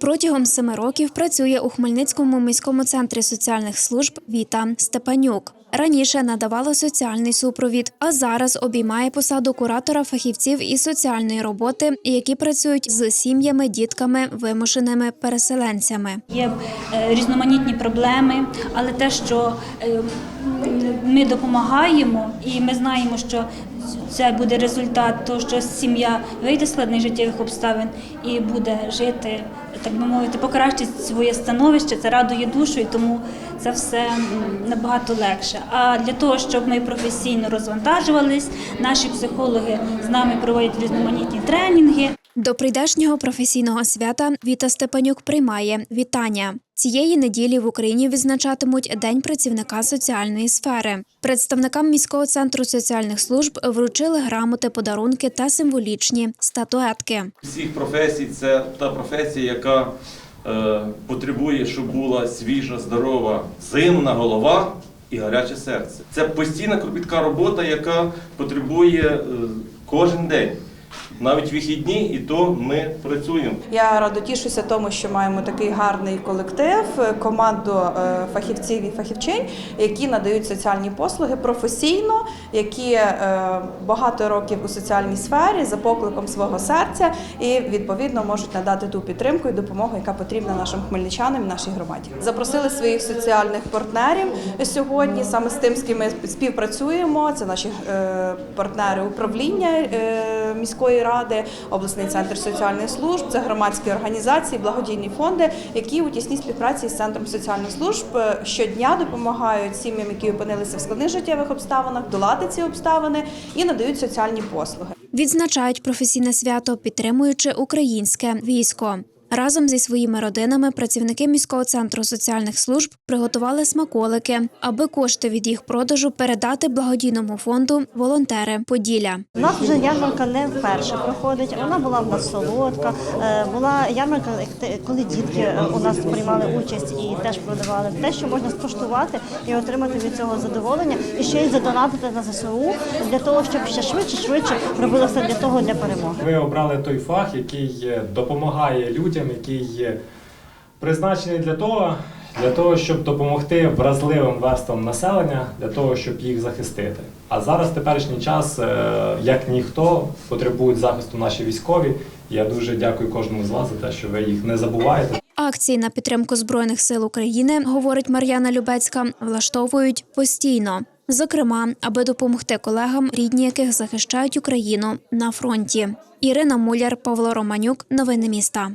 Протягом семи років працює у Хмельницькому міському центрі соціальних служб Віта Степанюк. Раніше надавала соціальний супровід, а зараз обіймає посаду куратора фахівців із соціальної роботи, які працюють з сім'ями, дітками, вимушеними переселенцями. Є е, різноманітні проблеми, але те, що е, ми допомагаємо, і ми знаємо, що це буде результат того, що сім'я вийде з складних життєвих обставин і буде жити, так би мовити, покращить своє становище. Це радує душу, і тому це все набагато легше. А для того, щоб ми професійно розвантажувались, наші психологи з нами проводять різноманітні тренінги. До прийдешнього професійного свята Віта Степанюк приймає вітання. Цієї неділі в Україні відзначатимуть День працівника соціальної сфери. Представникам міського центру соціальних служб вручили грамоти, подарунки та символічні статуетки. всіх професій це та професія, яка е, потребує, щоб була свіжа, здорова, зимна голова і гаряче серце. Це постійна кропітка робота, яка потребує е, кожен день. Навіть вихідні, і то ми працюємо. Я радо тішуся тому, що маємо такий гарний колектив, е, команду е, фахівців і фахівчинь, які надають соціальні послуги професійно, які е, багато років у соціальній сфері за покликом свого серця і відповідно можуть надати ту підтримку і допомогу, яка потрібна нашим хмельничанам і нашій громаді. Запросили своїх соціальних партнерів сьогодні, саме з тим, з ким ми співпрацюємо. Це наші партнери управління е, міської ради, обласний центр соціальних служб, це громадські організації, благодійні фонди, які у тісній співпраці з центром соціальних служб е, щодня допомагають сім'ям, які опинилися в складних життєвих обставинах, долати ці обставини і надають соціальні послуги. Відзначають професійне свято, підтримуючи українське військо. Разом зі своїми родинами працівники міського центру соціальних служб приготували смаколики, аби кошти від їх продажу передати благодійному фонду волонтери Поділля. У нас вже ярмарка не вперше проходить. Вона була в нас солодка. е, Була ярмарка, як те- коли дітки е, у нас приймали участь і теж продавали те, що можна скуштувати і отримати від цього задоволення, і ще й задонатити на ЗСУ для того, щоб ще швидше, швидше робили все для того для перемоги. Ви обрали той фах, який е, допомагає людям, який є призначений для того, для того, щоб допомогти вразливим верствам населення, для того, щоб їх захистити. А зараз в теперішній час, е, як ніхто, потребують захисту наші військові. Я дуже дякую кожному з вас за те, що ви їх не забуваєте. Акції на підтримку збройних сил України, говорить Мар'яна Любецька, влаштовують постійно. Зокрема, аби допомогти колегам, рідні яких захищають Україну на фронті. Ірина Муляр, Павло Романюк. Новини міста.